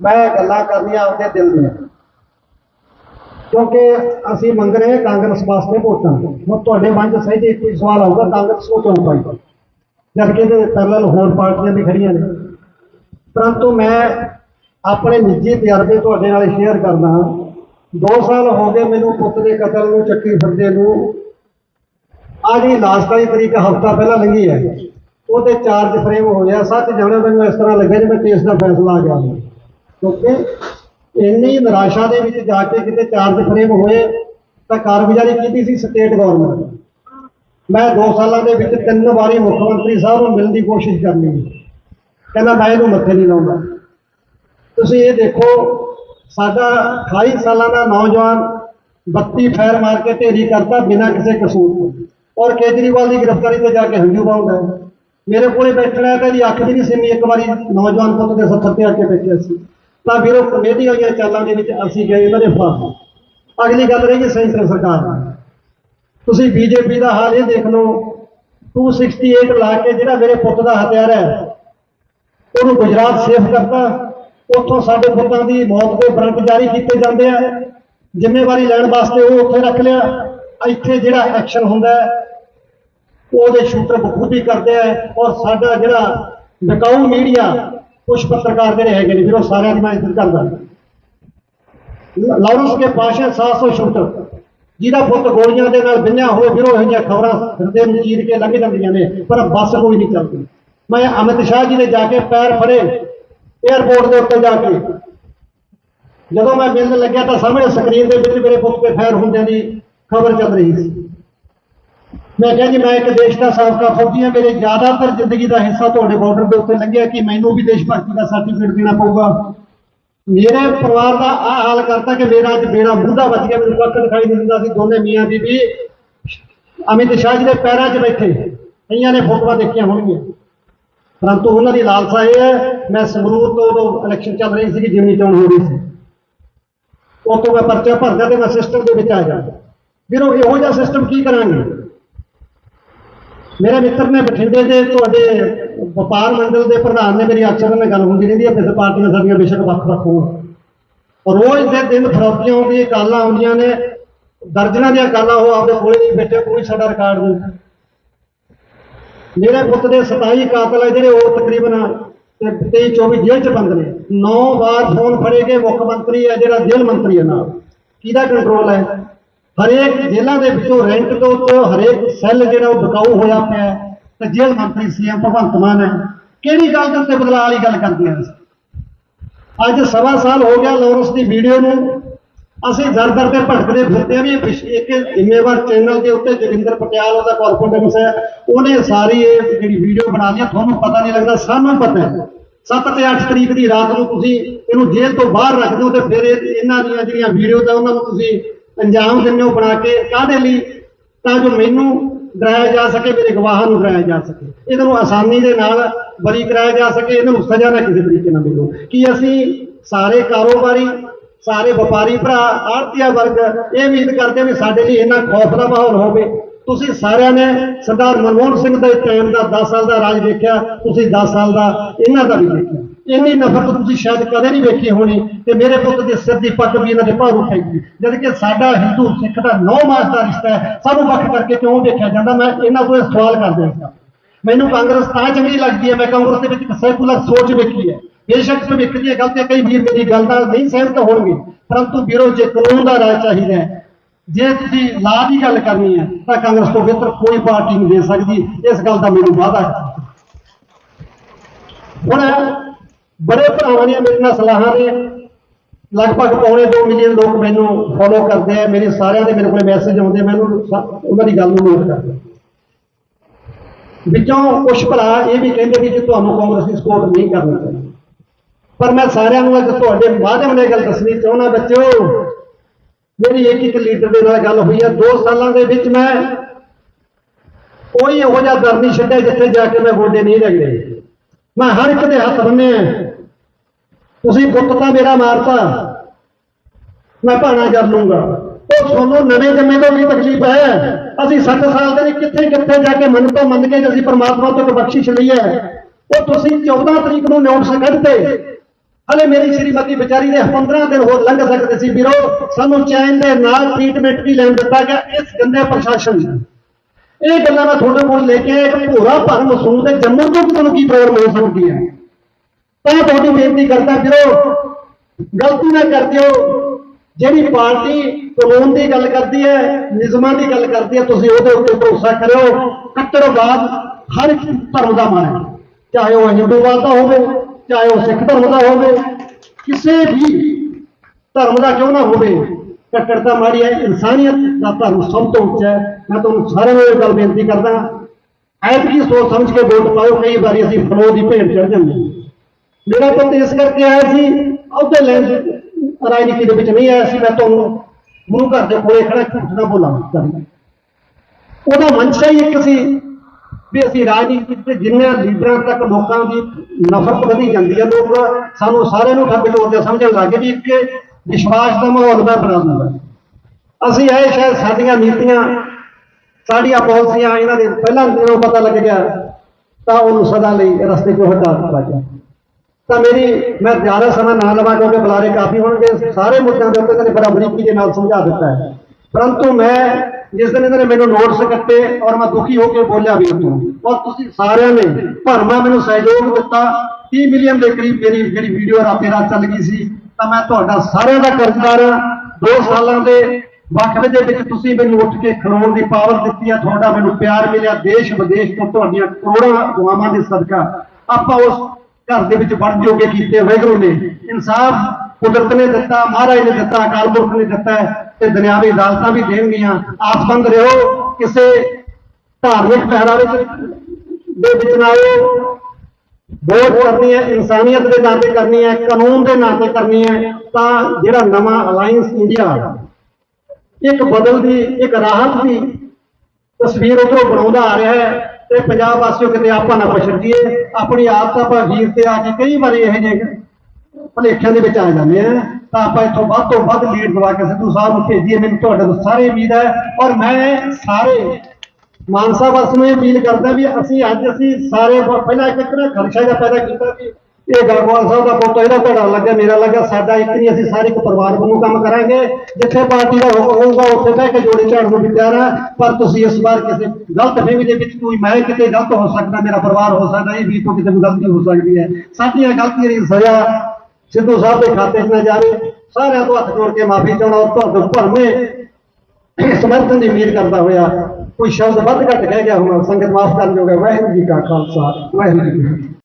ਮੈਂ ਗੱਲਾਂ ਕਰਨੀਆਂ ਆਪਦੇ ਦਿਲ ਦੀਆਂ। ਕਿਉਂਕਿ ਅਸੀਂ ਮੰਗ ਰਹੇ ਕਾਂਗਰਸ ਵਾਸਤੇ ਵੋਟਾਂ ਹੁਣ। ਤੁਹਾਡੇ ਮਨ 'ਚ ਸਹੀ ਇੱਕ ਹੀ ਸਵਾਲ ਆਊਗਾ, ਕਾਂਗਰਸ ਨੂੰ ਕਿਉਂ ਪਾਈ? ਜਦ ਕਿ ਇਹਦੇ ਪੈਰਲਲ ਹੋਰ ਪਾਰਟੀਆਂ ਵੀ ਖੜੀਆਂ ਨੇ। ਪਰੰਤੂ ਮੈਂ ਆਪਣੇ ਨਿੱਜੀ ਤਜਰਬੇ ਤੁਹਾਡੇ ਨਾਲ ਸ਼ੇਅਰ ਕਰਦਾ ਹਾਂ। 2 ਸਾਲ ਹੋ ਗਏ ਮੈਨੂੰ ਪੁੱਤ ਦੇ ਕਤਲ ਨੂੰ, ਚੱਕੀ ਫਿਰਦੇ ਨੂੰ। ਆ ਜੀ ਲਾਸਟ ਵਾਲੀ ਤਰੀਕ ਹਫਤਾ ਪਹਿਲਾਂ ਲੰਘੀ ਹੈ। ਉਹਦੇ ਚਾਰਜ ਫਰੇਮ ਹੋਇਆ ਸੱਚ ਜਾਣੇ ਮੈਨੂੰ ਇਸ ਤਰ੍ਹਾਂ ਲੱਗਿਆ ਜਿਵੇਂ ਕੇਸ ਦਾ ਫੈਸਲਾ ਆ ਗਿਆ। ਕਿਉਂਕਿ ਇੰਨੀ ਨਿਰਾਸ਼ਾ ਦੇ ਵਿੱਚ ਜਾ ਕੇ ਕਿਤੇ ਚਾਰਜ ਫਰੇਮ ਹੋਏ ਤਾਂ ਕਾਰਗੁਜ਼ਾਰੀ ਕੀਤੀ ਸੀ ਸਟੇਟ ਗਵਰਨਮੈਂਟ ਮੈਂ 2 ਸਾਲਾਂ ਦੇ ਵਿੱਚ ਤਿੰਨ ਵਾਰੀ ਮੁੱਖ ਮੰਤਰੀ ਸਾਹਿਬ ਨੂੰ ਮਿਲਣ ਦੀ ਕੋਸ਼ਿਸ਼ ਕਰ ਲਈ ਕਹਿੰਦਾ ਮੈਂ ਇਹਨੂੰ ਮੱਥੇ ਨਹੀਂ ਲਾਉਂਦਾ। ਤੁਸੀਂ ਇਹ ਦੇਖੋ, ਸਾਡਾ 28 ਸਾਲਾਂ ਦਾ ਨੌਜਵਾਨ 32 ਫੈਰ ਮਾਰ ਕੇ ਢੇਰੀ ਕਰਤਾ ਬਿਨਾਂ ਕਿਸੇ ਕਸੂਰ ਤੋਂ। ਔਰ ਕੇਜਰੀਵਾਲ ਦੀ ਗ੍ਰਿਫਤਾਰੀ ਤੇ ਜਾ ਕੇ ਹੰਝੂ ਪਾਉਂਦਾ ਮੇਰੇ ਕੋਲੇ ਬੈਠਣਾ ਤਾਂ ਇਹਦੀ ਅੱਖ ਵੀ ਨਹੀਂ ਸਿੰਮੀ। ਇੱਕ ਵਾਰੀ ਨੌਜਵਾਨ ਪੁੱਤ ਦੇ ਸੱਥਰ ਤੇ ਆ ਕੇ ਬੈਠਿਆ ਸੀ। ਤਾਂ ਵੀਰੋ ਕਮੇਟੀ ਹੋਈਆਂ ਚਾਲਾਂ ਦੇ ਵਿੱਚ ਅਸੀਂ ਗਏ, ਇਹਨਾਂ ਦੇ ਫਾਸ ਅਗਲੀ ਗੱਲ ਰਹੀ ਸੈਂਟਰ ਸਰਕਾਰ ਦੀ ਤੁਸੀਂ ਬੀਜੇਪੀ ਦਾ ਹਾਲ ਇਹ ਦੇਖ ਲਓ 268 ਲਾ ਕੇ ਜਿਹੜਾ ਮੇਰੇ ਪੁੱਤ ਦਾ ਹਥਿਆਰ ਹੈ, ਉਹਨੂੰ ਗੁਜਰਾਤ ਸੇਫ ਕਰਤਾ। ਉੱਥੋਂ ਸਾਡੇ ਪੁੱਤਾਂ ਦੀ ਮੌਤ ਦੇ ਵਾਰੰਟ ਜਾਰੀ ਕੀਤੇ ਜਾਂਦੇ ਆ। ਜ਼ਿੰਮੇਵਾਰੀ ਲੈਣ ਵਾਸਤੇ ਉਹ ਉੱਥੇ ਰੱਖ ਲਿਆ। ਇੱਥੇ ਜਿਹੜਾ ਐਕਸ਼ਨ ਹੁੰਦਾ ਉਹਦੇ ਸ਼ੂਟਰ ਬਖੂਬੀ ਕਰਦੇ ਆ। ਔਰ ਸਾਡਾ ਜਿਹੜਾ ਵਿਕਾਊ ਮੀਡੀਆ ਕੁਝ ਪੱਤਰਕਾਰ ਜਿਹੜੇ ਹੈਗੇ ਨੇ, ਫਿਰ ਉਹ ਸਾਰਿਆਂ ਦੀ ਮੈਂ ਇੱਜ਼ਤ ਕਰਦਾ। ਲਾਰੈਂਸ ਕੇ ਪਾਸ਼ਾ 700 ਸ਼ੂਟਰ ਜਿਹਦਾ ਪੁੱਤ ਗੋਲੀਆਂ ਦੇ ਨਾਲ ਬਿੰਨਿਆ ਹੋਵੇ, ਫਿਰ ਉਹ ਜਿਹੀਆਂ ਖਬਰਾਂ ਹਿਰਦੇ ਨੂੰ ਚੀਰ ਕੇ ਲੰਘ ਜਾਂਦੀਆਂ ਨੇ, ਪਰ ਬੱਸ ਕੋਈ ਨਹੀਂ ਚੱਲਦੀ। ਮੈਂ ਅਮਿਤ ਸ਼ਾਹ ਜੀ ਦੇ ਜਾ ਕੇ ਪੈਰ ਫੜੇ 에ਅਰਪੋਰਟ ਦੇ ਉੱਤੇ ਜਾ ਕੇ। ਜਦੋਂ ਮੈਂ ਮਿਲਣ ਲੱਗਿਆ ਤਾਂ ਸਾਹਮਣੇ ਸਕਰੀਨ ਦੇ ਵਿੱਚ ਮੇਰੇ ਪੁੱਤ ਤੇ ਫੈਰ ਹੁੰਦਿਆਂ ਦੀ ਖਬਰ ਚੱਲ ਰਹੀ ਸੀ। ਮੈਂ ਕਿਹਾ ਜੀ, ਮੈਂ ਇੱਕ ਦੇਸ਼ ਦਾ ਸਾਬਕਾ ਫੌਜੀ ਹਾਂ, ਮੇਰੇ ਜ਼ਿਆਦਾਤਰ ਜ਼ਿੰਦਗੀ ਦਾ ਹਿੱਸਾ ਤੁਹਾਡੇ ਬਾਰਡਰ ਦੇ ਉੱਤੇ ਲੰਘਿਆ ਕਿ ਮੈਨੂੰ ਵੀ ਦੇਸ਼ ਭਗਤੀ ਦਾ ਸਰਟੀਫਿਕੇਟ ਦੇਣਾ ਪਊਗਾ। ਮੇਰੇ ਪਰਿਵਾਰ ਦਾ ਆ ਹਾਲ ਕਰਤਾ ਕਿ ਮੇਰਾ ਅੱਜ ਬੇੜਾ ਮੁੰਡਾ ਬਚ ਗਿਆ, ਮੈਨੂੰ ਕੱਖ ਦਿਖਾਈ ਨਹੀਂ ਦਿੰਦਾ ਸੀ, ਦੋਨੇ ਮੀਆਂ ਬੀਬੀ ਅਮਿਤ ਸ਼ਾਹ ਜੀ ਦੇ ਪੈਰਾਂ 'ਚ ਬੈਠੇ, ਕਈਆਂ ਨੇ ਫੋਟੋਆਂ ਦੇਖੀਆਂ ਹੋਣਗੀਆਂ। ਪਰੰਤੂ ਉਹਨਾਂ ਦੀ ਲਾਲਸਾ ਇਹ ਹੈ, ਮੈਂ ਸੰਗਰੂਰ ਤੋਂ ਉਦੋਂ ਇਲੈਕਸ਼ਨ ਚੱਲ ਰਹੀ ਸੀ ਕਿ ਜਿਮਨੀ ਚੋਣ ਹੋ ਰਹੀ ਸੀ। ਉਤੋਂ ਮੈਂ ਪਰਚਾ ਭਰਦਾ ਤੇ ਮੈਂ ਸਿਸਟਮ ਦੇ ਵਿੱਚ ਆ ਜਾਂਦਾ। ਵੀਰੋ, ਇਹੋ ਜਿਹਾ ਸਿਸਟਮ ਕੀ ਕਰਾਂਗੇ? ਮੇਰੇ ਮਿੱਤਰ ਨੇ ਬਠਿੰਡੇ ਦੇ ਤੁਹਾਡੇ ਵਪਾਰ ਮੰਡਲ ਦੇ ਪ੍ਰਧਾਨ ਨੇ ਮੇਰੀ ਅਕਸਰ ਨਾਲ ਗੱਲ ਹੁੰਦੀ ਰਹਿੰਦੀ ਹੈ ਕਿਸੇ ਪਾਰਟੀਆਂ ਸਾਡੀਆਂ ਬੇਸ਼ੱਕ ਵੱਖ-ਵੱਖ ਹੋਣ। ਰੋਜ਼ ਦੇ ਦਿਨ ਫਰੋਤੀਆਂ ਆਉਂਦੀਆਂ ਕਾਲਾਂ ਆਉਂਦੀਆਂ ਨੇ, ਦਰਜਨਾਂ ਦੀਆਂ ਕਾਲਾਂ ਉਹ ਆਪਦੇ ਕੋਲੇ ਨਹੀਂ ਬੈਠੇ, ਕੋਈ ਸਾਡਾ ਰਿਕਾਰਡ ਨਹੀਂ। ਮੇਰੇ ਪੁੱਤ ਦੇ 27 ਕਾਤਲ ਹੈ ਜਿਹੜੇ ਉਹ ਤਕਰੀਬਨ 23 24 ਜੇਲ੍ਹ ਚ ਬੰਦ ਨੇ। 9 ਵਾਰ ਫੋਨ ਫੜੇ ਗਏ, ਮੁੱਖ ਮੰਤਰੀ ਹੈ ਜਿਹੜਾ ਜੇਲ੍ਹ ਮੰਤਰੀ ਹੈ ਨਾਲ। ਕਿਹਦਾ ਕੰਟਰੋਲ ਹੈ? ਹਰੇਕ ਜੇਲ੍ਹਾਂ ਦੇ ਵਿੱਚੋਂ ਰੈਂਟ ਤੋਂ ਉੱਤੇ ਹਰੇਕ ਸੈੱਲ ਜਿਹੜਾ ਉਹ ਬਕਾਊ ਹੋਇਆ ਪਿਆ ਹੈ, ਤੇ ਜੇਲ੍ਹ ਮੰਤਰੀ ਸੀਐਮ ਭਗਵੰਤ ਮਾਨ ਹੈ, ਕਿਹੜੀ ਗੱਲ ਦੇ ਉੱਤੇ ਬਦਲਾਅ ਵਾਲੀ ਗੱਲ ਕਰਦੇ ਹਾਂ ਅਸੀਂ ਅੱਜ ਸਵਾ ਸਾਲ ਹੋ ਗਿਆ ਲੋਰਸ ਦੀ ਵੀਡੀਓ ਨੂੰ, ਅਸੀਂ ਦਰ ਦਰ ਤੇ ਭਟਕਦੇ ਫਿਰਦੇ ਆ ਵੀ ਇੱਕ ਜ਼ਿੰਮੇਵਾਰ ਚੈਨਲ ਦੇ ਉੱਤੇ ਜੋਗਿੰਦਰ ਪਟਿਆਲ ਉਹਦਾ ਕਾਰਪੋਰੇਟਰ ਹੈ, ਉਹਨੇ ਸਾਰੀ ਇਹ ਜਿਹੜੀ ਵੀਡੀਓ ਬਣਾ ਲਈ ਤੁਹਾਨੂੰ ਪਤਾ ਨਹੀਂ ਲੱਗਦਾ, ਸਾਨੂੰ ਪਤਾ ਹੈ। 7 ਤੇ 8 ਤਰੀਕ ਦੀ ਰਾਤ ਨੂੰ ਤੁਸੀਂ ਇਹਨੂੰ ਜੇਲ੍ਹ ਤੋਂ ਬਾਹਰ ਰੱਖ ਦਿਓ ਤੇ ਫਿਰ ਇਹ- ਇਹਨਾਂ ਦੀਆਂ ਜਿਹੜੀਆਂ ਵੀਡੀਓ ਤਾਂ ਉਹਨਾਂ ਨੂੰ ਤੁਸੀਂ ਅੰਜਾਮ ਦਿੰਦੇ ਹੋ ਬਣਾ ਕੇ ਕਾਹਦੇ ਲਈ? ਤਾਂ ਜੋ ਮੈਨੂੰ ਡਰਾਇਆ ਜਾ ਸਕੇ, ਮੇਰੇ ਗਵਾਹਾਂ ਨੂੰ ਡਰਾਇਆ ਜਾ ਸਕੇ। ਇਹਨਾਂ ਨੂੰ ਆਸਾਨੀ ਦੇ ਨਾਲ ਬਰੀ ਕਰਾਇਆ ਜਾ ਸਕੇ, ਇਹਨਾਂ ਨੂੰ ਸਜ਼ਾ ਨਾ ਕਿਸੇ ਤਰੀਕੇ ਨਾਲ ਮਿਲੋ। ਕਿ ਅਸੀਂ ਸਾਰੇ ਕਾਰੋਬਾਰੀ, ਸਾਰੇ ਵਪਾਰੀ ਭਰਾ ਆੜਤੀਆ ਵਰਗ ਇਹ ਉਮੀਦ ਕਰਦੇ ਵੀ ਸਾਡੇ ਲਈ ਇੰਨਾ ਖੌਫ ਦਾ ਮਾਹੌਲ ਹੋਵੇ। ਤੁਸੀਂ ਸਾਰਿਆਂ ਨੇ ਸਰਦਾਰ ਮਨਮੋਹਨ ਸਿੰਘ ਦੇ ਟਾਈਮ ਦਾ 10 ਸਾਲ ਦਾ ਰਾਜ ਵੇਖਿਆ, ਤੁਸੀਂ 10 ਸਾਲ ਦਾ ਇਹਨਾਂ ਦਾ ਵੀ ਵੇਖਿਆ। ਇੰਨੀ ਨਫ਼ਰਤ ਤੁਸੀਂ ਸ਼ਾਇਦ ਕਦੇ ਨਹੀਂ ਵੇਖੀ ਹੋਣੀ ਤੇ ਮੇਰੇ ਪੁੱਤ ਦੇ ਸਿਰ ਦੀ ਪੱਗ ਵੀ ਇਹਨਾਂ ਦੇ ਭਾਰੂ ਉਠਾਈ ਜਦ ਕਿ ਸਾਡਾ ਹਿੰਦੂ ਸਿੱਖ ਦਾ ਨੌ ਮਾਸ ਦਾ ਰਿਸ਼ਤਾ ਹੈ। ਸਾਨੂੰ ਵੱਖ ਕਰਕੇ ਕਿਉਂ ਦੇਖਿਆ ਜਾਂਦਾ? ਮੈਂ ਇਹਨਾਂ ਤੋਂ ਇਹ ਸਵਾਲ ਕਰਦਾ ਹਾਂ ਮੈਨੂੰ ਕਾਂਗਰਸ ਤਾਂ ਚੰਗੀ ਲੱਗਦੀ ਹੈ। ਮੈਂ ਕਾਂਗਰਸ ਦੇ ਵਿੱਚ ਇੱਕ ਸੈਕੂਲਰ ਸੋਚ ਵੇਖੀ ਹੈ। ਬੇਸ਼ੱਕ ਭਵਿੱਖ ਦੀਆਂ ਗਲਤੀਆਂ ਕਈ ਵੀਰ ਮੇਰੀ ਗੱਲ ਨਾਲ ਨਹੀਂ ਸਹਿਮਤ ਹੋਣਗੇ। ਪਰੰਤੂ ਵੀਰੋ, ਜੇ ਕਾਨੂੰਨ ਦਾ ਰਾਜ ਚਾਹੀਦਾ ਹੈ, ਜੇ ਤੁਸੀਂ ਲਾ ਦੀ ਗੱਲ ਕਰਨੀ ਹੈ, ਤਾਂ ਕਾਂਗਰਸ ਤੋਂ ਬਿਹਤਰ ਕੋਈ ਪਾਰਟੀ ਨਹੀਂ ਦੇ ਸਕਦੀ। ਇਸ ਗੱਲ ਦਾ ਮੈਨੂੰ ਵਾਅਦਾ ਹੈ। ਹੁਣ ਬੜੇ ਭਰਾਵਾਂ ਨੇ ਮੇਰੇ ਨਾਲ ਸਲਾਹਾਂ ਨੇ। ਲਗਭਗ ਪੌਣੇ 2 ਮਿਲੀਅਨ ਲੋਕ ਮੈਨੂੰ ਫੋਲੋ ਕਰਦੇ ਆ। ਮੇਰੇ ਸਾਰਿਆਂ ਦੇ ਮੇਰੇ ਕੋਲ ਮੈਸੇਜ ਆਉਂਦੇ ਮੈਨੂੰ ਉਹਨਾਂ ਦੀ ਗੱਲ ਨੂੰ ਨੋਟ ਕਰਦਾ। ਵਿੱਚੋਂ ਕੁਝ ਭਰਾ ਇਹ ਵੀ ਕਹਿੰਦੇ ਵੀ ਕਿ ਤੁਹਾਨੂੰ ਕਾਂਗਰਸ ਦੀ ਸਪੋਰਟ ਨਹੀਂ ਕਰਨਾ ਚਾਹੀਦੀ। ਪਰ ਮੈਂ ਸਾਰਿਆਂ ਨੂੰ ਅੱਜ ਤੁਹਾਡੇ ਮਾਧਿਅਮ ਨਾਲ ਗੱਲ ਦੱਸਣੀ ਚਾਹੁੰਦਾ ਬੱਚਿਓ। ਮੇਰੀ ਇੱਕ ਇੱਕ ਲੀਡਰ ਦੇ ਨਾਲ ਗੱਲ ਹੋਈ ਹੈ 2 ਸਾਲਾਂ ਦੇ ਵਿੱਚ ਮੈਂ ਕੋਈ ਇਹੋ ਜਿਹਾ ਦਰ ਨਹੀਂ ਛੱਡਿਆ ਜਿੱਥੇ ਜਾ ਕੇ ਮੈਂ ਗੋਡੇ ਨਹੀਂ ਰਗੜੇ ਮੈਂ ਹਰ ਇੱਕ ਦੇ ਹੱਥ ਬੰਨੇ ਤੁਸੀਂ ਪੁੱਤ ਤਾਂ ਮੇਰਾ ਮਾਰਤਾ। ਮੈਂ ਭਾਣਾ ਕਰ ਲੂੰਗਾ। ਉਹ ਤੁਹਾਨੂੰ ਨਵੇਂ ਜੰਮੇ ਤੋਂ ਵੀ ਤਕਲੀਫ ਹੈ। ਅਸੀਂ 60 ਸਾਲ ਦੇ ਵਿੱਚ ਕਿੱਥੇ ਕਿੱਥੇ ਜਾ ਕੇ ਮਨ ਤੋਂ ਮੰਨ ਕੇ ਅਸੀਂ ਪਰਮਾਤਮਾ ਤੋਂ ਇੱਕ ਬਖਸ਼ਿਸ਼ ਲਈ ਹੈ, ਉਹ ਤੁਸੀਂ 14 ਤਰੀਕ ਨੂੰ ਨੋਟਿਸ ਕੱਢਦੇ ਹਲੇ ਮੇਰੀ ਸ਼੍ਰੀਮਤੀ ਵਿਚਾਰੀ ਦੇ 15 ਦਿਨ ਹੋਰ ਲੰਘ ਸਕਦੇ ਸੀ ਵੀਰੋ। ਸਾਨੂੰ ਚੈਨ ਦੇ ਨਾਲ ਟ੍ਰੀਟਮੈਂਟ ਵੀ ਲੈਣ ਦਿੱਤਾ ਗਿਆ। ਇਸ ਗੰਦੇ ਪ੍ਰਸ਼ਾਸਨ ਨੇ। ਇਹ ਗੱਲਾਂ ਮੈਂ ਤੁਹਾਡੇ ਕੋਲ ਲੈ ਕੇ ਆਇਆ, ਇੱਕ ਭੋਰਾ ਭਰਮ ਮਸੂਮ ਦੇ ਜੰਮਣ ਤੋਂ ਵੀ ਤੁਹਾਨੂੰ ਕੀ ਪ੍ਰੋਬਲਮ ਹੋ ਸਕਦੀ ਹੈ? ਤਾਂ ਤੁਹਾਡੀ ਬੇਨਤੀ ਕਰਦਾ ਵੀਰੋ ਗਲਤੀ ਨਾ ਕਰ ਦਿਓ। ਜਿਹੜੀ ਪਾਰਟੀ ਕਾਨੂੰਨ ਦੀ ਗੱਲ ਕਰਦੀ ਹੈ, ਨਿਯਮਾਂ ਦੀ ਗੱਲ ਕਰਦੀ ਹੈ, ਤੁਸੀਂ ਉਹਦੇ ਉੱਤੇ ਭਰੋਸਾ ਕਰਿਓ। ਕੱਟੜਵਾਦ ਹਰ ਇੱਕ ਧਰਮ ਦਾ ਮਨ ਹੈ। ਚਾਹੇ ਉਹ ਹਿੰਦੂਵਾਦ ਦਾ ਹੋਵੇ, ਚਾਹੇ ਉਹ ਸਿੱਖ ਧਰਮ ਦਾ ਹੋਵੇ, ਕਿਸੇ ਵੀ ਧਰਮ ਦਾ ਕਿਉਂ ਨਾ ਹੋਵੇ ਕੱਟੜਤਾ ਮਾੜੀ ਹੈ, ਇਨਸਾਨੀਅਤ ਦਾ ਧਰਮ ਸਭ ਤੋਂ ਉੱਚਾ ਹੈ। ਮੈਂ ਤੁਹਾਨੂੰ ਸਾਰਿਆਂ ਨੂੰ ਇਹ ਗੱਲ ਬੇਨਤੀ ਕਰਦਾ ਐਤਕੀ ਸੋਚ ਸਮਝ ਕੇ ਵੋਟ ਪਾਓ, ਕਈ ਵਾਰੀ ਅਸੀਂ ਫਲੋ ਦੀ ਭੇਟ ਚੜ ਜਾਂਦੇ ਹਾਂ। ਮੇਰਾ ਪੁੱਤ ਇਸ ਕਰਕੇ ਆਇਆ ਸੀ, ਉਹਦੇ ਲੈਣ ਰਾਜਨੀਤੀ ਦੇ ਵਿੱਚ ਨਹੀਂ ਆਇਆ ਸੀ, ਮੈਂ ਤੁਹਾਨੂੰ ਗੁਰੂ ਘਰ ਦੇ ਕੋਲੇ ਖੜਾ ਝੂਠ ਨਾ ਬੋਲਾਂ ਕਰਨਾ ਉਹਦਾ ਮਨਸ਼ਾ ਹੀ ਇੱਕ ਸੀ ਵੀ ਅਸੀਂ ਰਾਜਨੀਤੀ ਤੇ ਜਿੰਨੇ ਲੀਡਰਾਂ ਤੱਕ ਲੋਕਾਂ ਦੀ ਨਫ਼ਰਤ ਵਧੀ ਜਾਂਦੀ ਹੈ, ਲੋਕ ਸਾਨੂੰ ਸਾਰਿਆਂ ਨੂੰ ਖੱਬੇ ਲੋਕ ਦੇ ਸਮਝਣ ਲੱਗ ਗਏ ਵੀ ਇੱਕ ਵਿਸ਼ਵਾਸ ਦਾ ਮਾਹੌਲ ਮੈਂ ਬਣਾ ਦੂੰਗਾ ਅਸੀਂ ਇਹ ਸ਼ਾਇਦ ਸਾਡੀਆਂ ਨੀਤੀਆਂ, ਸਾਡੀਆਂ ਪਾਲਿਸੀਆਂ ਇਹਨਾਂ ਦੇ ਪਹਿਲਾਂ ਜਦੋਂ ਪਤਾ ਲੱਗ ਗਿਆ, ਤਾਂ ਉਹਨੂੰ ਸਦਾ ਲਈ ਰਸਤੇ ਤੋਂ ਹਟਾ ਦਿੱਤਾ ਗਿਆ। ਤਾਂ ਮੇਰੀ, ਮੈਂ ਜ਼ਿਆਦਾ ਸਮਾਂ ਨਾ ਲਵਾਂ ਕਿਉਂਕਿ ਬੁਲਾਰੇ ਕਾਫੀ ਹੋਣਗੇ, ਸਾਰੇ ਮੁੱਦਿਆਂ ਦੇ ਉੱਤੇ ਇਹਨਾਂ ਨੇ ਬੜਾ ਬਰੀਕੀ ਦੇ ਨਾਲ ਸਮਝਾ ਦਿੱਤਾ ਹੈ। ਪਰੰਤੂ ਮੈਂ ਜਿਸ ਦਿਨ ਇਹਨਾਂ ਨੇ ਮੈਨੂੰ ਨੋਟਸ ਕੱਟੇ ਔਰ ਮੈਂ ਦੁਖੀ ਹੋ ਕੇ ਬੋਲਿਆ ਵੀ ਉੱਥੋਂ ਔਰ ਤੁਸੀਂ ਸਾਰਿਆਂ ਨੇ ਭਰਮਾ ਮੈਨੂੰ ਸਹਿਯੋਗ ਦਿੱਤਾ 30 ਮਿਲੀਅਨ ਦੇ ਕਰੀਬ ਮੇਰੀ ਜਿਹੜੀ ਵੀਡੀਓ ਰਾਤੇ ਰਾਤ ਚੱਲ ਗਈ ਸੀ, ਤਾਂ ਮੈਂ ਤੁਹਾਡਾ ਸਾਰਿਆਂ ਦਾ ਕਰਜ਼ਦਾਰ ਹਾਂ। ਦੋ ਸਾਲਾਂ ਦੇ ਵਕਤ ਦੇ ਵਿੱਚ ਤੁਸੀਂ ਮੈਨੂੰ ਉੱਠ ਕੇ ਖਲੋਣ ਦੀ ਪਾਵਰ ਦਿੱਤੀ ਹੈ, ਤੁਹਾਡਾ ਮੈਨੂੰ ਪਿਆਰ ਮਿਲਿਆ। ਦੇਸ਼ ਵਿਦੇਸ਼ ਤੋਂ ਤੁਹਾਡੀਆਂ ਕਰੋੜਾਂ ਦੁਆਵਾਂ ਦੇ ਸਦਕਾ ਆਪਾਂ ਉਸ ਘਰ ਦੇ ਵਿੱਚ ਵੜ ਜੋਗੇ ਕੀਤੇ ਵਾਹਿਗੁਰੂ ਨੇ। ਇਨਸਾਫ ਕੁਦਰਤ ਨੇ ਦਿੱਤਾ, ਮਹਾਰਾਜ ਨੇ ਦਿੱਤਾ, ਅਕਾਲ ਪੁਰਖ ਨੇ ਦਿੱਤਾ ਤੇ ਦੁਨਿਆਵੀ ਅਦਾਲਤਾਂ ਵੀ ਦੇਣਗੀਆਂ। ਆਸਬੰਦ ਰਹੋ, ਕਿਸੇ ਧਾਰਮਿਕ ਪਹਿਰਾਵੇ ਦੇ ਵਿੱਚ ਨਾ ਆਓ ਵੋਟ ਕਰਨੀ ਹੈ, ਇਨਸਾਨੀਅਤ ਦੇ ਨਾਂ ਤੇ ਕਰਨੀ ਹੈ, ਕਾਨੂੰਨ ਦੇ ਨਾਂ ਤੇ ਕਰਨੀ ਹੈ, ਤਾਂ ਜਿਹੜਾ ਨਵਾਂ ਅਲਾਈਅੰਸ ਇੰਡੀਆ ਇੱਕ ਬਦਲ ਦੀ, ਇੱਕ ਰਾਹਤ ਦੀ ਤਸਵੀਰ ਉਧਰੋਂ ਬਣਾਉਂਦਾ ਆ ਰਿਹਾ ਹੈ ਤੇ ਪੰਜਾਬ ਵਾਸੀਓ ਕਿਤੇ ਆਪਾਂ ਨਾ ਪਛੜ ਜੀਏ ਆਪਣੀ ਆਦਤ ਆਪਾਂ ਵੀਰ ਤੇ ਆ ਕੇ ਕਈ ਵਾਰੀ ਇਹ ਜਿਹੇ ਭਲੇਖਿਆਂ ਦੇ ਵਿੱਚ ਆ ਜਾਂਦੇ ਆ ਤਾਂ ਆਪਾਂ ਇੱਥੋਂ ਵੱਧ ਤੋਂ ਵੱਧ ਲੀਡ ਦਵਾ ਕੇ ਸਿੱਧੂ ਸਾਹਿਬ ਨੂੰ ਭੇਜੀਏ, ਮੈਨੂੰ ਤੁਹਾਡੇ ਤੋਂ ਸਾਰੇ ਉਮੀਦ ਹੈ ਔਰ ਮੈਂ ਸਾਰੇ ਮਾਨਸਾ ਵਾਸ ਨੂੰ ਇਹ ਅਪੀਲ ਕਰਦਾ ਵੀ ਅਸੀਂ ਅੱਜ ਅਸੀਂ ਸਾਰੇ ਪਹਿਲਾਂ ਇੱਕ ਨਾ ਖਰਚਾ ਜਿਹਾ ਪੈਦਾ ਕੀਤਾ ਵੀ ਇਹ ਗਾਗਵਾਲ ਸਾਹਿਬ ਦਾ ਫੋਟੋ ਇਹਦਾ ਤੁਹਾਡਾ ਲੱਗਾ ਮੇਰਾ ਲੱਗਾ ਸਾਡਾ ਇੱਕ ਨਹੀਂ, ਅਸੀਂ ਸਾਰੇ ਇੱਕ ਪਰਿਵਾਰ ਵਾਂਗੂ ਕੰਮ ਕਰਾਂਗੇ। ਜਿੱਥੇ ਪਾਰਟੀ ਦਾ ਹੋਊਗਾ, ਉੱਥੇ ਬਹਿ ਕੇ ਜੋੜੇ ਝਾੜ ਨੂੰ ਵੀ ਤਿਆਰ ਆ। ਪਰ ਤੁਸੀਂ ਇਸ ਵਾਰ ਕਿਸੇ ਗਲਤ ਫਹਿਮੀ ਦੇ ਵਿੱਚ ਕੋਈ ਮੈਂ ਕਿਤੇ ਗਲਤ ਹੋ ਸਕਦਾ, ਮੇਰਾ ਪਰਿਵਾਰ ਹੋ ਸਕਦਾ, ਇਹ ਵੀ ਤੋਂ ਕਿਤੇ ਕੋਈ ਗਲਤੀ ਹੋ ਸਕਦੀ ਹੈ। ਸਾਡੀਆਂ ਗਲਤੀਆਂ ਦੀ ਸਜ਼ਾ ਸਿੱਧੂ ਸਾਹਿਬ ਦੇ ਖਾਤੇ 'ਚ ਨਾ ਜਾਵੇ। ਸਾਰਿਆਂ ਤੋਂ ਹੱਥ ਜੋੜ ਕੇ ਮਾਫੀ ਚਾਹਣਾ ਔਰ ਤੁਹਾਨੂੰ ਭਰਮੇ ਸਮਰਥਨ ਦੀ ਉਮੀਦ ਕਰਦਾ ਹੋਇਆ ਕੋਈ ਸ਼ਬਦ ਵੱਧ ਘੱਟ ਕਹਿ ਗਿਆ ਹੋਣਾ ਸੰਗਤ ਮਾਫ ਕਰਨ ਜੋਗਾ ਵਾਹਿਗੁਰੂ ਜੀ ਕਾ ਖਾਲਸਾ, ਵਾਹਿਗੁਰੂ ਜੀ